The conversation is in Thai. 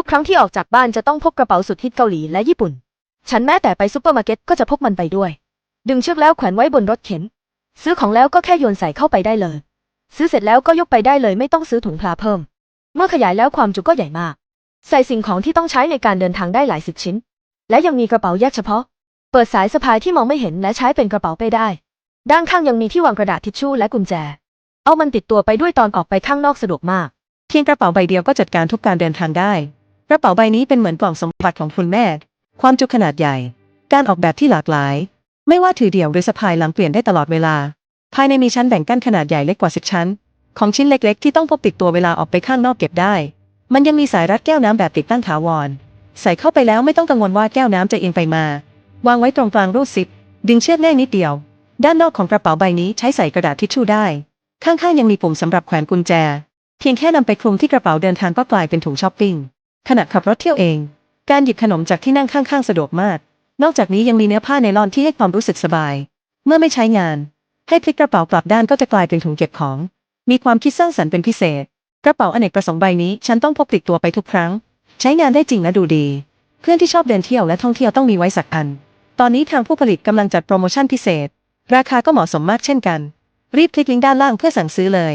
ทุกครั้งที่ออกจากบ้านจะต้องพกกระเป๋าสุดฮิตเกาหลีและญี่ปุ่น ฉันแม้แต่ไปซุปเปอร์มาร์เก็ตก็จะพกมันไปด้วย ดึงเชือกแล้วแขวนไว้บนรถเข็น ซื้อของแล้วก็แค่โยนใส่เข้าไปได้เลย ซื้อเสร็จแล้วก็ยกไปได้เลยไม่ต้องซื้อถุงพลาเพิ่ม เมื่อขยายแล้วความจุก็ใหญ่มาก ใส่สิ่งของที่ต้องใช้ในการเดินทางได้หลายสิบชิ้น และยังมีกระเป๋าแยกเฉพาะ เปิดสายสะพายที่มองไม่เห็นและใช้เป็นกระเป๋าไปได้ ด้านข้างยังมีที่วางกระดาษทิชชู่และกุญแจ เอามันติดตัวไปด้วยตอนออกไปข้างนอกสะดวกมากเพียงกระเป๋าใบเดียวก็จัดการทุกการเดินทางได้ กระเป๋าใบนี้เป็นเหมือนกล่องสมบัติของคุณแม่ ความจุขนาดใหญ่ การออกแบบที่หลากหลาย ไม่ว่าถือเดี่ยวหรือสะพายหลังเปลี่ยนได้ตลอดเวลา ภายในมีชั้นแบ่งกั้นขนาดใหญ่เล็กกว่าสิบชั้น ของชิ้นเล็กๆ ที่ต้องพกติดตัวเวลาออกไปข้างนอกเก็บได้ มันยังมีสายรัดแก้วน้ำแบบติดตั้งถาวร ใส่เข้าไปแล้วไม่ต้องกังวลว่าแก้วน้ำจะเอียงไปมา วางไว้ตรงกลางรูดซิป ดึงเชือกง่นิดเดียว ด้านนอกของกระเป๋าใบนี้ใช้ใส่กระดาษทิชชู่ได้ ข้างๆยังมีปุ่มสำหรับแขวนกุญแจ เพียงแค่นำไปคลุมที่กระเป๋าเดินทางก็กลายเป็นถุงช้อปปิ้ง ขณะขับรถเที่ยวเอง การหยิบขนมจากที่นั่งข้างๆ สะดวกมาก นอกจากนี้ยังมีเนื้อผ้าไนลอนที่ให้ความรู้สึกสบาย เมื่อไม่ใช้งาน ให้พลิกกระเป๋ากลับด้านก็จะกลายเป็นถุงเก็บของ มีความคิดสร้างสรรค์เป็นพิเศษ กระเป๋าอเนกประสงค์ใบนี้ ฉันต้องพกติดตัวไปทุกครั้ง ใช้งานได้จริงและดูดี เพื่อนที่ชอบเดินเที่ยวและท่องเที่ยวต้องมีไว้สักอัน ตอนนี้ทางผู้ผลิตกำลังจัดโปรโมชั่นพิเศษ ราคาก็เหมาะสมมากเช่นกัน รีบคลิกลิงก์ด้านล่างเพื่อสั่งซื้อเลย